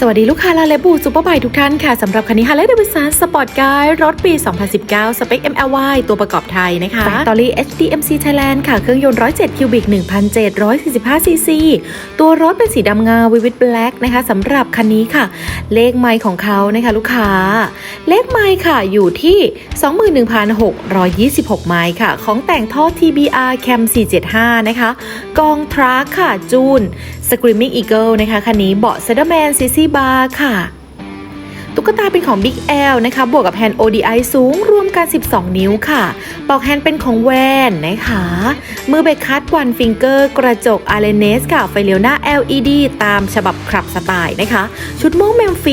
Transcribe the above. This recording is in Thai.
สวัสดีลูกค้าลาเลบูซูเปอร์ไบทุกท่านค่ะสำหรับคันนี้ฮาร์เลย์เดวิสันสปอร์ตไกด์รถปี 2019 สเปค MLY ตัวประกอบไทยนะคะ Factory HDMC Thailand ค่ะ เครื่องยนต์ 107 คิวบิก 1,745 ซีซี ตัวรถเป็นสีดำเงาวิวิตแบล็กนะคะสำหรับคันนี้ค่ะ เลขไมค์ของเขานะคะลูกค้า เลขไมค์ค่ะอยู่ที่ 21,626 ไมค์ค่ะ ของแต่งท่อ TBR Cam 475 นะคะ กองทรัคค่ะจูน Screaming Eagle นะคะคันนี้เบาะ c e d a r m a n CC Bar ค่ะตุ๊กตาเป็นของ Big L นะคะ บวกกับแฮนด์ ODI สูงรวมกัน 12 นิ้วค่ะปลอกแฮนด์เป็นของแวนนะคะ มือเบรคคัตวันฟิงเกอร์ กระจกอาร์เรเนสค่ะ ไฟเลี้ยวหน้า LED ตามฉบับครับสไตล์นะคะ ชุดม่วงเมมฟิส